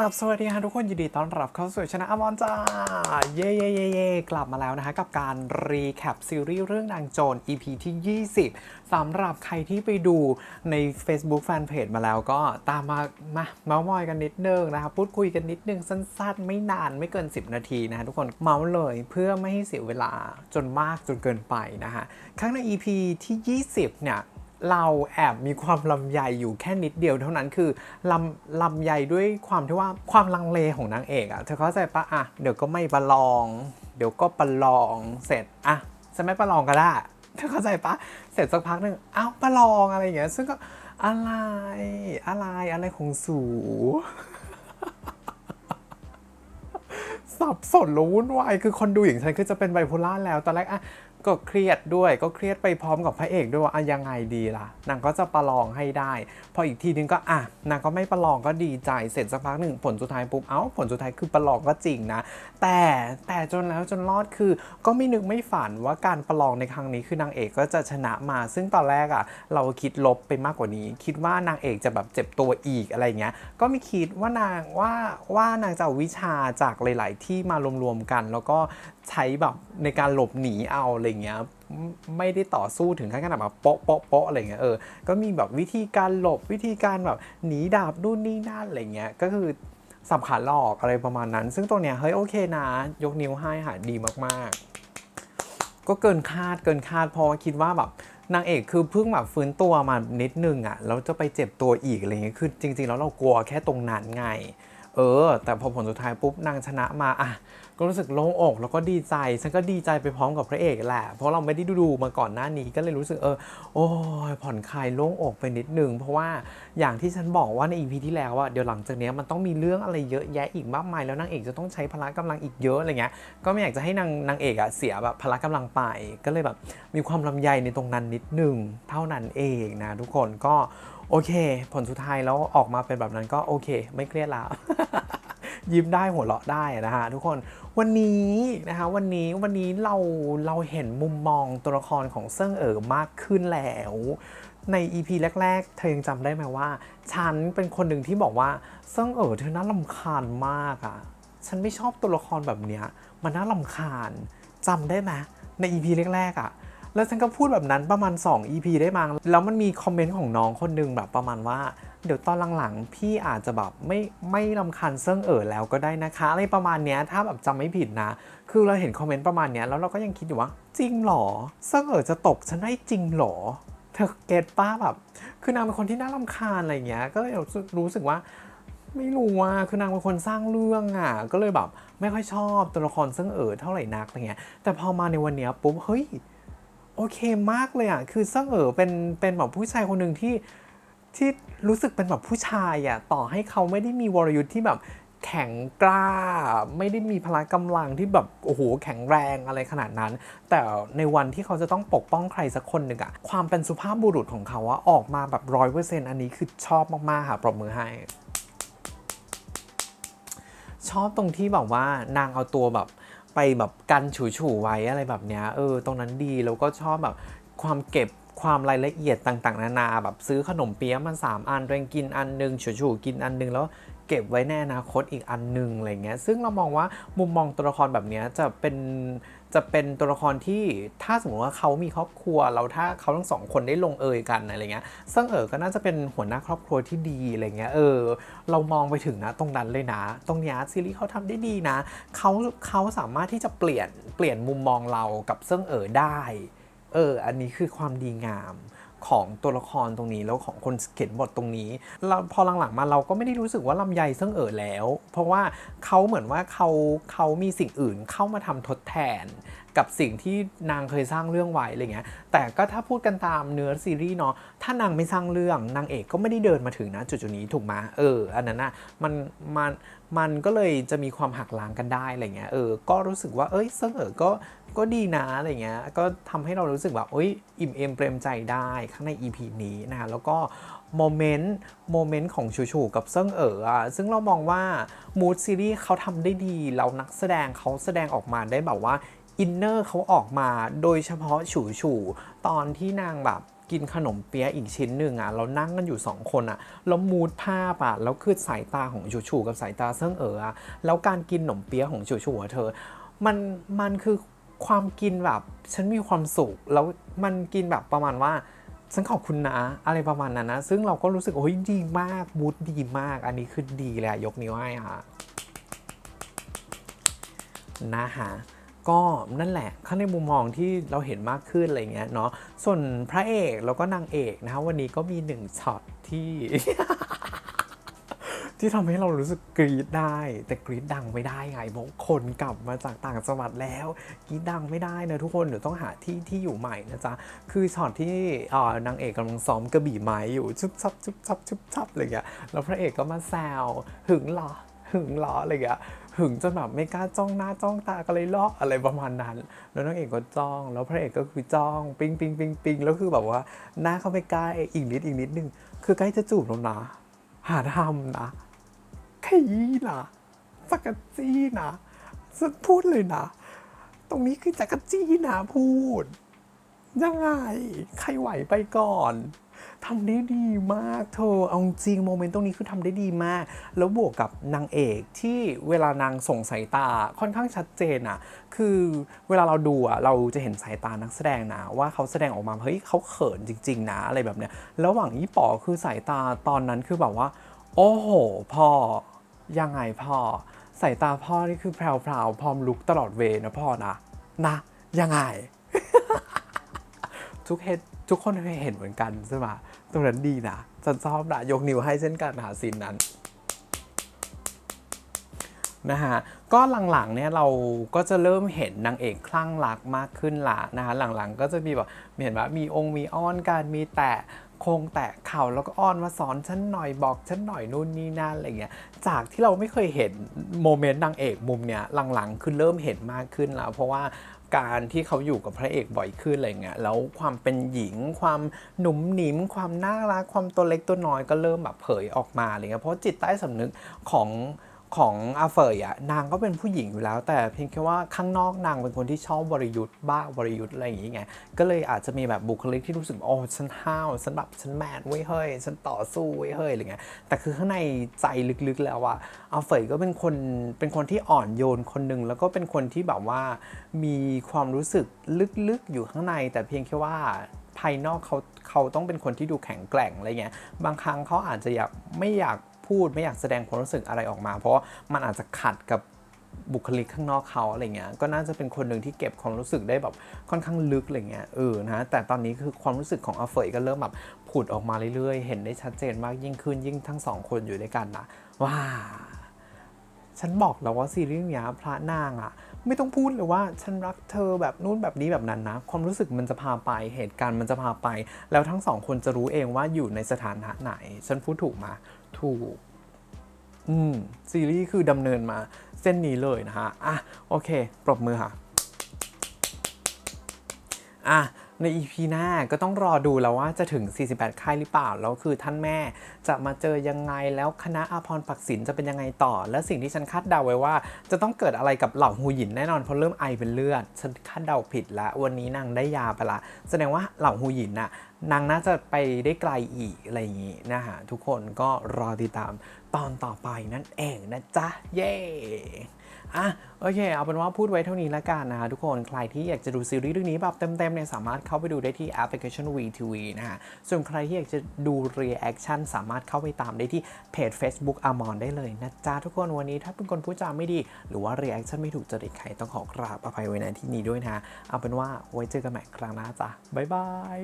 ครับสวัสดีค่ะทุกคนยินดีต้อนรับเข้าสู่ช anel อมอนจ้า เย่เย่เย่เย่กลับมาแล้วนะคะ กับการรีแคปซีรีส์เรื่องนางโจร EP ที่ 20 สำหรับใครที่ไปดูใน Facebook Fanpage มาแล้วก็ตามมามาเมาส์มอยกันนิดนึงนะคะพูดคุยกันนิดนึงสั้นๆ ไม่นานไม่เกิน 10 นาทีนะฮะทุกคนเมาส์เลยเพื่อไม่ให้เสียเวลาจนมากจนเกินไปนะฮะครั้งใน EP ที่ 20 เนี่ย เราแอบมีความลำใหญ่อยู่แค่นิดเดียวเท่านั้นคือลำลำใหญ่ด้วยความที่ว่าความลังเลของนางเอกอะเธอเข้าใจปะอะเดี๋ยวก็ไม่ประลอง เดี๋ยวก็ประลองเสร็จอะจะไม่ประลองก็ได้เธอเข้าใจปะเสร็จสักพักหนึ่งอ้าวประลองอะไรอย่างเงี้ยซึ่งก็อะไรอะไรอะไรของสูสับสนแล้ววุ่นวายคือคนดูอย่างฉันคือจะเป็นไบโพล่าแล้วตอนแรกอะ ก็เครียดด้วยก็เครียดไปพร้อมกับพระเอกด้วยว่าอะยังไงดีล่ะนางก็จะประลองให้ได้ พออีกทีนึงก็อะนางก็ไม่ประลองก็ดีใจเสร็จสักพักหนึ่งผลสุดท้ายปุ๊บเอ้าผลสุดท้ายคือประลองก็จริงนะ แต่แต่จนแล้วจนรอดคือ ก็ไม่นึกไม่ฝันว่าการประลองในครั้งนี้คือนางเอกก็จะชนะมา ซึ่งตอนแรกอะ่ะเราคิดลบไปมากกว่านี้ คิดว่านางเอกจะแบบเจ็บตัวอีกอะไรเงี้ยก็ไม่คิดว่านางว่าว่านางจะเอาวิชาจากหลาย ๆ ที่มารวมๆกัน แล้วก็ใช้แบบในการหลบหนีเอาอะไรเงี้ยไม่ได้ต่อสู้ถึงขั้นขนาดแบบโป๊ะโป๊ะโป๊ะอะไรเงี้ยเออก็มีแบบวิธีการหลบวิธีการแบบหนีดาบนู่นนี่นั่นอะไรเงี้ยก็คือสับขาหลอกอะไรประมาณนั้น ซึ่งตัวเนี้ยเฮ้ยโอเคนะ ยกนิ้วให้ค่ะดีมากๆ ก็เกินคาดเกินคาดเพราะคิดว่าแบบนางเอกคือเพิ่งแบบฟื้นตัวมานิดนึงอะ่ะแล้วจะไปเจ็บตัวอีกอะไรเงี้ยคือจริง ๆ แล้วเรากลัวแค่ตรงนั้นไง เออ แต่พอผลสุดท้ายปุ๊บนางชนะมาอะก็รู้สึกโล่งอกแล้วก็ดีใจ ฉันก็ดีใจไปพร้อมกับพระเอกแหละ เพราะเราไม่ได้ดูมาก่อนหน้านี้ก็เลยรู้สึกเออโอ้ยผ่อนคลายโล่งอกไปนิดนึง เพราะว่าอย่างที่ฉันบอกว่าในอีพีที่แล้วอะเดี๋ยวหลังจากนี้มันต้องมีเรื่องอะไรเยอะแยะอีกมากมายแล้วนางเอกจะต้องใช้พละกำลังอีกเยอะอะไรเงี้ยก็ไม่อยากจะให้นางนางเอกอะเสียแบบพละกำลังไป ก็เลยแบบมีความลำใยในตรงนั้นนิดนึงเท่านั้นเองนะทุกคนก็โอเค ผลสุดท้ายแล้วออกมาเป็นแบบนั้นก็โอเค ไม่เครียดแล้ว ยิ้มได้หัวเราะได้นะฮะทุกคนวันนี้นะคะวันนี้วันนี้เราเราเห็นมุมมองตัวละครของเซิ่งเอ๋อมากขึ้นแล้วใน EP แรก ๆ เธอยังจำได้ไหมว่า ฉันเป็นคนหนึ่งที่บอกว่าเซิ่งเอ๋อเธอน่าลำคาญมากอะ่ะ ฉันไม่ชอบตัวละครแบบเนี้ย มันน่าลำคาญจำได้ไหมใน EP แรก ๆอะ่ะ แล้วฉันก็พูดแบบนั้นประมาณ 2 EP ได้มั้งแล้วมันมีคอมเมนต์ของน้องคนหนึงแบบประมาณว่า เดี๋ยวตอนหลังๆ พี่อาจจะแบบไม่ไม่ลำคาญเซิ่งเอ๋อแล้วก็ได้นะคะอะไรประมาณเนี้ยถ้าแบบจำไม่ผิดนะ คือเราเห็นคอมเมนต์ประมาณเนี้ยแล้วเราก็ยังคิดอยู่ว่าจริงหรอเซิ่งเอ๋อจะตกฉันได้จริงหรอเธอเก็ตป้าแบบ คือนางเป็นคนที่น่ารำคาญอะไรเงี้ยก็เลยรู้สึกว่าไม่รู้ว่าคือนางเป็นคนสร้างเรื่องอะ ก็เลยแบบ ไม่ค่อยชอบตัวละครเซิ่งเอ๋อเท่าไหร่นักอะไรเงี้ย แต่พอมาในวันเนี้ยปุ๊บ เฮ้ย โอเคมากเลยอะ คือเซิ่งเอ๋อเป็นเป็นแบบผู้ชายคนหนึ่งที่ที่รู้สึกเป็นแบบผู้ชายอะ ต่อให้เขาไม่ได้มีวรยุทธ์ที่แบบแข็งกล้า ไม่ได้มีพละกำลังที่แบบโอ้โหแข็งแรงอะไรขนาดนั้น แต่ในวันที่เขาจะต้องปกป้องใครสักคนหนึ่งอะความเป็นสุภาพบุรุษของเขาอะออกมาแบบร้อยเปอร์เซ็นต์อันนี้คือชอบมาก ๆ ค่ะ ปรบมือให้ ชอบตรงที่แบบว่านางเอาตัวแบบ ไปแบบกันฉูฉูๆไว้อะไรแบบเนี้ยเออตรงนั้นดีแล้วก็ชอบแบบความเก็บความรายละเอียดต่างๆ นานาแบบซื้อขนมเปี๊ยะมาสามอันตัวเองกินอันหนึงฉูฉูๆกินอันหนึงแล้ว เก็บไว้ในอนาคตอีกอันหนึงอะไรเงี้ยซึ่งเรามองว่ามุมมองตัวละครแบบนี้จะเป็นจะเป็นตัวละครที่ถ้าสมมติว่าเขามีครอบครัวแล้วถ้าเขาทั้งสองคนได้ลงเอยกันอะไรเงี้ยเซิ่งเอ๋อก็น่าจะเป็นหัวหน้าครอบครัวที่ดีอะไรเงี้ยเออ เรามองไปถึงนะตรงนั้นเลยนะ ตรงเนี้ยซีรีส์เขาทำได้ดีนะเขาเขาสามารถที่จะเปลี่ยนเปลี่ยนมุมมองเรากับเซิ่งเอ๋อได้เอออันนี้คือความดีงาม ของตัวละครตรงนี้แล้วของคนเขียนบทตรงนี้เราพอหลังๆมาเราก็ไม่ได้รู้สึกว่าลำไยเสื่องเอ๋อแล้ว เพราะว่าเขาเหมือนว่าเขาเขามีสิ่งอื่นเข้ามาทำทดแทน กับสิ่งที่นางเคยสร้างเรื่องไว้อะไรเงี้ย แต่ก็ถ้าพูดกันตามเนื้อซีรีส์เนาะ ถ้านางไม่สร้างเรื่องนางเอกก็ไม่ได้เดินมาถึงนะจุดๆนี้ถูกไหมเออ อันนั้นนะมันมันมันก็เลยจะมีความหักล้างกันได้อะไรเงี้ย เออ ก็รู้สึกว่า เอ้ยเสมอก็ก็ดีนะอะไรเงี้ย ก็ทำให้เรารู้สึกแบบเอ้ยอิ่มเอมเปรมใจได้ข้างใน EP นี้นะแล้วก็โมเมนต์โมเมนต์ของชูชูกับเซิงเอ๋ออะซึ่งเรามองว่ามูดซีรีส์เขาทำได้ดีแล้วนักแสดงเขาแสดงออกมาได้แบบว่า อินเนอร์เขาออกมาโดยเฉพาะฉูฉูตอนที่นางแบบกินขนมเปี๊ยะอีกชิ้นหนึ่งอะเรานั่งกันอยู่สองคนอะแล้วมูดภาพอะแล้วคือสายตาของชูชูกับสายตาเซิ่งเอ๋ออะแล้วการกินขนมเปี๊ยะของชูชูเธอ มันมันคือความกินแบบฉันมีความสุขแล้วมันกินแบบประมาณว่าฉันขอบคุณนะอะไรประมาณนั้นนะ ซึ่งเราก็รู้สึกโอ้ยดีมากมูดดีมาก อันนี้คือดีเลยยกนิ้วให้ค่ะนะฮะ ก็นั่นแหละข้างในมุมมองที่เราเห็นมากขึ้นอะไรเงี้ยเนาะส่วนพระเอกแล้วก็นางเอกนะฮะวันนี้ก็มีหนึ่งช็อตที่ ที่ทำให้เรารู้สึกกรี๊ดได้ แต่กรี๊ดดังไม่ได้ไงเพราะคนกลับมาจากต่างจังหวัดแล้วกรี๊ดดังไม่ได้นะทุกคนเดี๋ยวต้องหาที่ที่อยู่ใหม่นะจ๊ะคือช็อตที่อ่อนางเอกกำลังซ้อมกระบี่ไม้อยู่ชุบชับชุบชับชุบชับอะไรเงี้ยแล้วพระเอกก็มาแซวหึงเหรอหึงเหรออะไรเงี้ย หึงจนแบบไม่กล้าจ้องหน้าจ้องตากันเลยเหรออะไรประมาณนั้น แล้วนางเอกก็จ้อง แล้วพระเอกก็คือจ้องปิงปิงปิงปิงแล้วคือแบบว่าหน้าเขาไปใกล้อีกนิดอีกนิดนึงคือใกล้จะจูบแล้วนะ หาทำนะขยี้นะจักรจี้นะฉันพูดเลยนะ ตรงนี้คือจักรจี้นะพูด ยังไง ใครไหวไปก่อน ทำได้ดีมากเธอเอาจริงโมเมนต์ตรงนี้คือทำได้ดีมาก แล้วบวกกับนางเอกที่เวลานางส่งสายตาค่อนข้างชัดเจนอะคือเวลาเราดูอะเราจะเห็นสายตานักแสดงนะ ว่าเขาแสดงออกมาเฮ้ยเขาเขินจริง ๆ นะอะไรแบบเนี้ยระหว่างยี่ป๋อคือสายตาตอนนั้นคือแบบว่า โอ้โหพ่อยังไงพ่อสายตาพ่อนี่คือแพรวๆพร้อมลุกตลอดเวนะพ่อนะนะยังไงทุกเห็น ทุกคนเคยเห็นเหมือนกันใช่ไหมตรงนั้นดีนะฉันชอบนะยกนิ้วให้เช่นกันหาซีนนั้นนะฮะก็หลังๆเนี่ยเราก็จะเริ่มเห็นนางเอกคลั่งรักมากขึ้นละนะฮะหลังๆ ก็จะมีแบบเห็นว่ามีองค์มีอ้อนกันมีแตะโคงแตะเข่าแล้วก็อ้อนมาสอนฉันหน่อยบอกฉันหน่อยนู่นนี่นั่นอะไรเงี้ยจากที่เราไม่เคยเห็นโมเมนต์นางเอกมุมเนี้ยหลังๆ คือเริ่มเห็นมากขึ้นแล้วเพราะว่า การที่เขาอยู่กับพระเอกบ่อยขึ้นอะไรเงี้ยแล้วความเป็นหญิง ความหนุ่มหนิม ความน่ารักความตัวเล็กตัวน้อยก็เริ่มแบบเผยออกมาอะไรเงี้ยเพราะจิตใต้สำนึกของ ของอาเฟยอะนางก็เป็นผู้หญิงอยู่แล้ว แต่เพียงแค่ว่าข้างนอกนางเป็นคนที่ชอบบริยุทธ์บ้าบริยุทธ์อะไรอย่างเงี้ยก็เลยอาจจะมีแบบบุคลิกที่รู้สึกโอ้ฉันห้าวฉันแบบฉันแมนเว้ยเฮ้ยฉันต่อสู้เว้ยเฮ้ยอะไรเงี้ยแต่คือข้างในใจลึกๆแล้วอะอาเฟยก็เป็นคนเป็นคนที่อ่อนโยนคนหนึ่งแล้วก็เป็นคนที่แบบว่ามีความรู้สึกลึกๆอยู่ข้างใน แต่เพียงแค่ว่าภายนอกเขาเขาต้องเป็นคนที่ดูแข็งแกร่งอะไรเงี้ยบางครั้งเขาอาจจะอยากไม่อยาก พูดไม่อยากแสดงความรู้สึกอะไรออกมา เพราะมันอาจจะขัดกับบุคลิกข้างนอกเขาอะไรเงี้ย ก็น่าจะเป็นคนหนึ่งที่เก็บความรู้สึกได้แบบค่อนข้างลึกอะไรเงี้ย เออ นะ แต่ตอนนี้คือความรู้สึกของอาเฟยก็เริ่มแบบผุดออกมาเรื่อยๆ เห็นได้ชัดเจนมากยิ่งขึ้นยิ่งทั้งสองคนอยู่ด้วยกันนะว้า ฉันบอกแล้วว่าซีรีส์เนี้ยพระนางอะไม่ต้องพูดเลยว่าฉันรักเธอแบบนู่นแบบนี้แบบนั้นนะ ความรู้สึกมันจะพาไป เหตุการณ์มันจะพาไป แล้วทั้งสองคนจะรู้เองว่าอยู่ในสถานะไหน ฉันพูดถูกมา ถูก อืม ซีรีส์คือดำเนินมาเส้นนี้เลยนะฮะ อะ โอเค ปรบมือค่ะ อะ ใน EP หน้าก็ต้องรอดูแล้วว่าจะถึง 48 ค่ายหรือเปล่า แล้วคือท่านแม่จะมาเจอยังไง แล้วคณะอาพรปักศิลจะเป็นยังไงต่อ และสิ่งที่ฉันคาดเดาไว้ว่า จะต้องเกิดอะไรกับเหล่าฮูหยินแน่นอนเพราะเริ่มไอเป็นเลือด ฉันคาดเดาผิดแล้ววันนี้นางได้ยาไปละ แสดงว่าเหล่าฮูหยินน่ะนางน่าจะไปได้ไกลอีกอะไรอย่างงี้นะฮะทุกคนก็รอติดตามตอนต่อไปนั่นเองนะจ๊ะ เย้ อะโอเค เอาเป็นว่าพูดไว้เท่านี้ละกันนะคะทุกคน ใครที่อยากจะดูซีรีส์เรื่องนี้แบบเต็มๆเนี่ยสามารถเข้าไปดูได้ที่แอปพลิเคชัน VTV นะฮะ ส่วนใครที่อยากจะดู reaction สามารถเข้าไปตามได้ที่เพจ Facebook a m o n ได้เลยนะจ๊ะทุกคนวันนี้ถ้าเป็นคนพูดจาไม่ดี หรือว่า reaction ไม่ถูกจริตใครต้องขอกราบอภัยไว้ในที่นี้ด้วยนะเอาเป็นว่าไว้เจอกันใหม่ครั้งหน้าจ้ะบ๊ายบาย